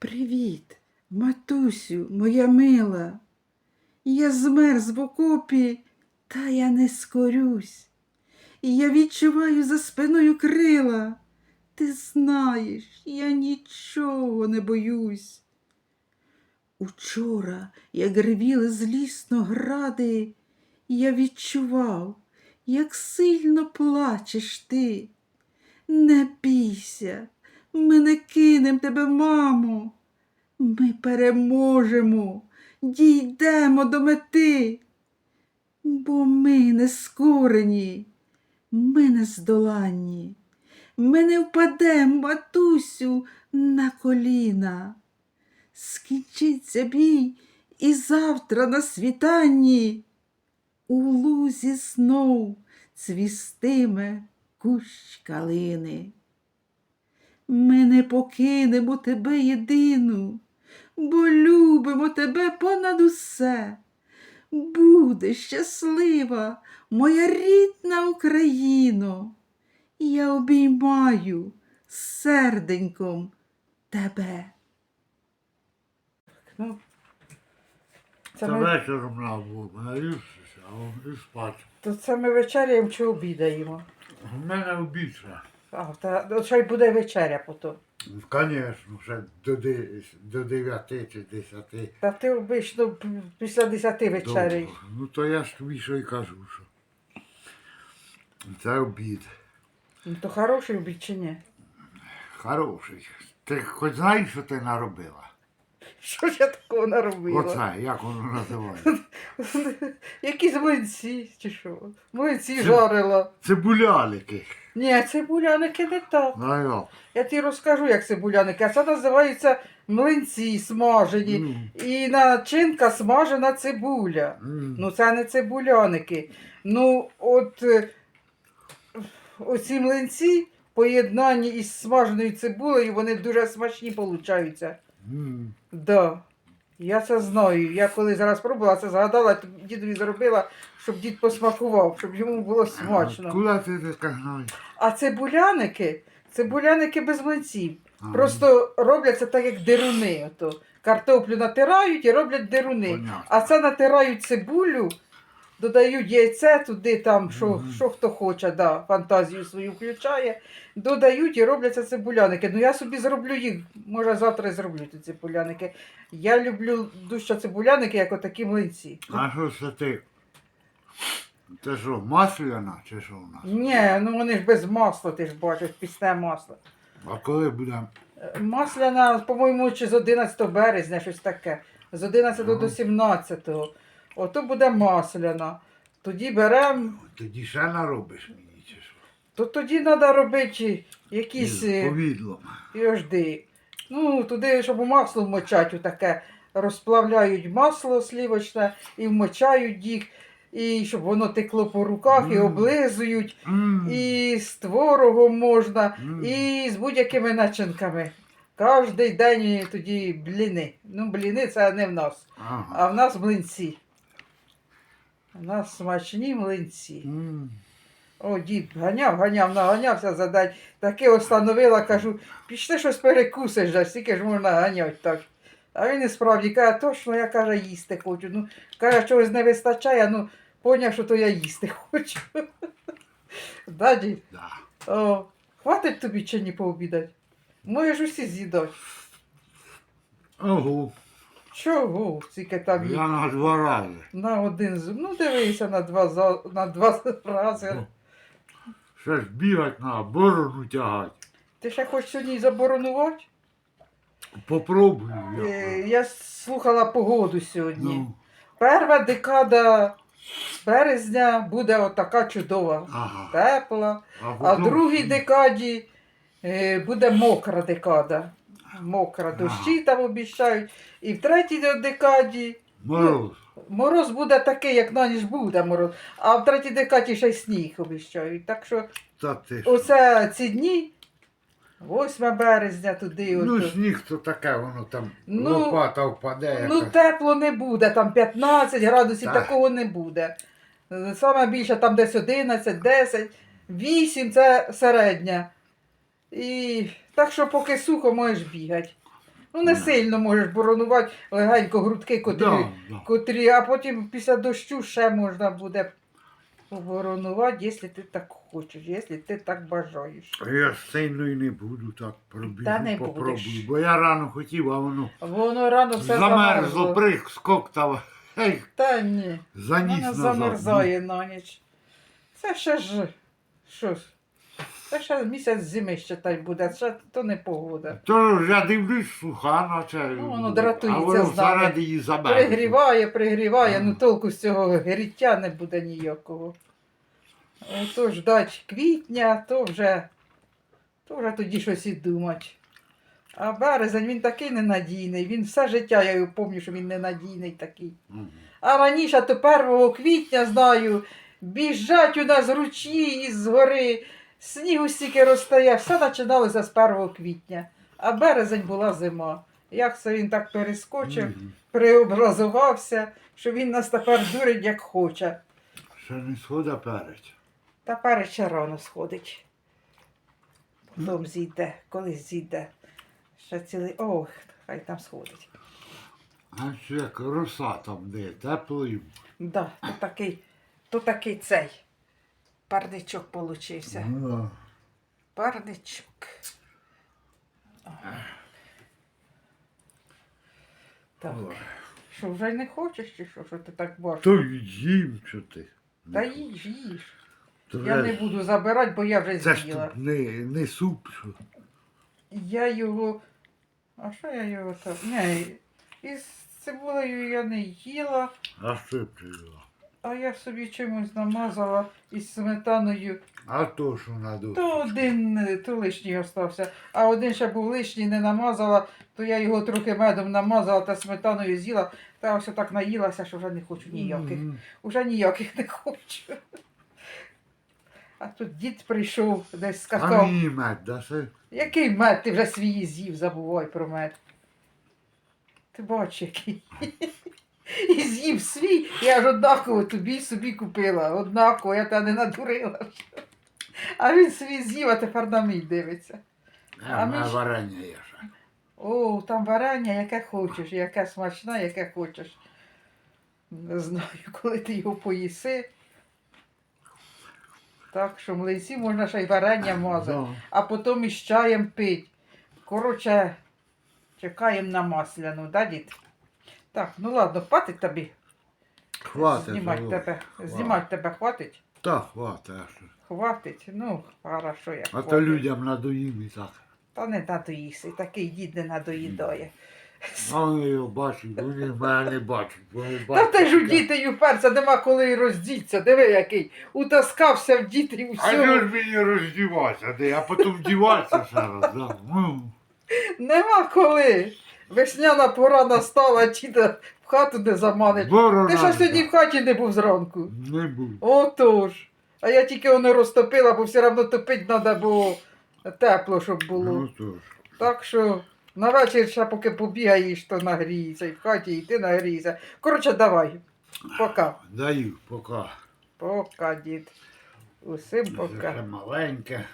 Привіт, матусю, моя мила. Я змерз в окопі, та я не скорюсь. І я відчуваю за спиною крила. Ти знаєш, я нічого не боюсь. Учора, як ревіли злісно гради, я відчував, як сильно плачеш ти. Не бійся, ми не кинем тебе, мамо. Ми переможемо, дійдемо до мети. Бо ми не скорені, ми не здоланні. Ми не впадемо, матусю, на коліна. Скінчиться бій і завтра на світанні у лузі знов цвістиме кущ калини. Ми не покинемо тебе єдину, бо любимо тебе понад усе. Буде щаслива, моя рідна Україно. Я обіймаю серденьком тебе. Ну, це, Та ми, вечором наївшися, а он і спати. то це ми вечеряємо чи обідаємо. У мене обід. А, та, ну, ще й буде вечеря потім. Звісно, вже до, де- до 9 чи 10. Та ти обично п- після 10 вечері. Довго. Ну то я ж тобі що й кажу, що це обід. Ну то хороший обід чи ні? Хороший. Ти хоч знаєш, що ти наробила? Що ж я такого наробила? Оце, як воно називається? Якісь млинці чи що? Млинці жарила. Цибулялики. Ні, цибуляники не так. Ну, як? Я тобі розкажу, як цибуляники. А це називаються млинці смажені. І начинка смажена цибуля. Ну, це не цибуляники. Ну, от е, оці млинці в поєднанні із смаженою цибулею, вони дуже смачні получаються. М. Да. Я це знаю. Я коли зараз пробувала, це згадала, дідові зробила, щоб дід посмакував, щоб йому було смачно. Куди ти таке знаєш? А цибуляники, цибуляники без млинців. А, Просто робляться так, як деруни. Ото. Картоплю натирають і роблять деруни. Понятно. А це натирають цибулю, додають яйце туди, там, що, Мгм. що хто хоче, да, фантазію свою включає, додають і робляться цибуляники. Ну я собі зроблю їх, може завтра і зроблю ці цибуляники. Я люблю дужче цибуляники, як отакі млинці. А що це ти? Це що, масляна чи що у нас? Ні, ну вони ж без масла, ти ж бачиш, пісне масло. А коли буде? Е, Масляна, по-моєму, чи з 11 березня, щось таке. З 11 до Ага. 17. Ото буде масляна. Тоді беремо, Тоді ще наробиш мені чи що? то тоді треба робити якісь Із повідлом. Ну, туди, щоб у масло вмочати, таке розплавляють масло слівочне і вмочають їх, і щоб воно текло по руках, і облизують, М. і з творогом можна, і з будь-якими начинками. Кожний день тоді бліни. Ну, бліни це не в нас, Ага. а в нас млинці. У нас смачні млинці. М. О, дід ганяв, ганяв, наганявся за день. Таки остановила, кажу, пішли щось перекусиш, же, стільки ж можна ганяти так. А він і справді каже, точно я каже, їсти хочу. Ну, каже, чогось не вистачає, ну, поняв, що то я їсти хочу. Да, дід? Да. О, хватить тобі чи ні пообідати? Можеш усі з'їдати. Ого. Чого? Скільки там їх? Я на два рази. На один зуб. Ну, дивися на два, за- на два рази. Ну. Ще ж бігать на борону тягати. Ти ще хочеш сьогодні й заборонувати? Попробую Е, я. Я слухала погоду сьогодні. Ну, Перша декада березня буде отака чудова, ага. тепла. А в потім- другій декаді е, буде мокра декада. Мокра, дощі там обіцяють. І в третій декаді Мороз. мороз буде такий, як на ніч буде мороз. А в третій декаді ще й сніг обіцяють. Так що Та ти ж. оце ці дні, 8 березня туди. Ну, ото. сніг то таке, воно там Ну, лопата впаде. Ну, якась. тепло не буде, там 15 градусів, Так. такого не буде. Е, Саме більше там десь 11, 10, 8 це середня. І так що поки сухо можеш бігати. Ну, не сильно можеш боронувати легенько грудки, котрі, Да, да. котрі, а потім після дощу ще можна буде оборонувати, якщо ти так хочеш, якщо ти так бажаєш. А я ж сильно і не буду так пробігу, Та не попробую. будеш. Бо я рано хотів, а воно Воно рано все замерзло, замерзло. прих, скок там. Ей, Та ні. заніс назад. замерзає на ніч. Це ще ж. Що Це ще місяць зими ще та й буде, ще то не погода. То я дивлюсь, суха, наче. Ну, воно дратується а воно з нами. замерзло. Пригріває, пригріває, ну толку з цього гріття не буде ніякого. Е, То ждать квітня, то вже, то вже тоді щось і думать. А березень він такий ненадійний, він все життя, я його пам'ятаю, що він ненадійний такий. Мгм. А раніше то 1 квітня, знаю, біжать у нас ручі із гори, снігу стільки розтає, все починалося з 1 квітня. А березень була зима. Як це він так перескочив, преобразувався, що він нас тепер дурить як хоче. Ще не схода перець. Тепер ще рано сходить. Потім зійде, колись зійде. Ще цілий. Ох, хай там сходить. А ще як роса там де, теплою. Да, то такий, то такий цей. Парничок получився. Ну, Парничок. Так. ой. Що, вже не хочеш чи що, що ти так бачиш? То їм, що ти. Та їж, їж. То Я не буду забирати, бо я вже Це ж з'їла. тут не, не суп, що. Я його. А що я його там? Ні, із цибулею я не їла, А що ти його? А я собі чимось намазала із сметаною. А то, що надо. То один, е, то лишній остався, а один ще був лишній, не намазала, то я його трохи медом намазала та сметаною з'їла, та ось так наїлася, що вже не хочу ніяких. Мгм. Уже ніяких не хочу. А тут дід прийшов, десь А скакав. мені мед даси? Який мед? Ти вже свій з'їв, забувай про мед. Ти бач, який. І з'їв свій, я ж однаково тобі й собі купила. Однаково, я тебе не надурила. А він свій з'їв, а тепер на мій дивиться. А А ми ж- варення є ще. О, там варення, яке хочеш, яке смачне, яке хочеш. Не знаю, коли ти його поїси. Так що млинці можна ще й варення мазати. Да. а потім із чаєм пить. Коротше, чекаємо на масляну, да, дід? Так, ну ладно, хватить тобі. Хватить. Знімати алло. тебе. Знімати тебе хватить? Та хватить. Хватить. Ну, хорошо, як А то людям надоїм і так. Та не надоїси, такий дід не надоїдає. А вони його бачать, вони мене не бачать. Вони Та бачать, ти ж у діти уперся, нема коли й роздіться. Диви, який. Утаскався в діти і А всього. що ж мені роздіватися, де? А потім вдіватися ще раз. Да. Ну, Нема коли. Весняна пора настала, діда в хату не заманить. борона. Ти що сьогодні в хаті не був зранку? Не був. Отож. А я тільки воно розтопила, бо все одно топити треба, бо тепло, щоб Ну було. то ж. Так що на вечір ще поки побігаєш, то нагріється. І в хаті і ти нагрійся. Коротше, давай. Пока. Даю, пока. Пока, дід. Усім пока. ще маленьке.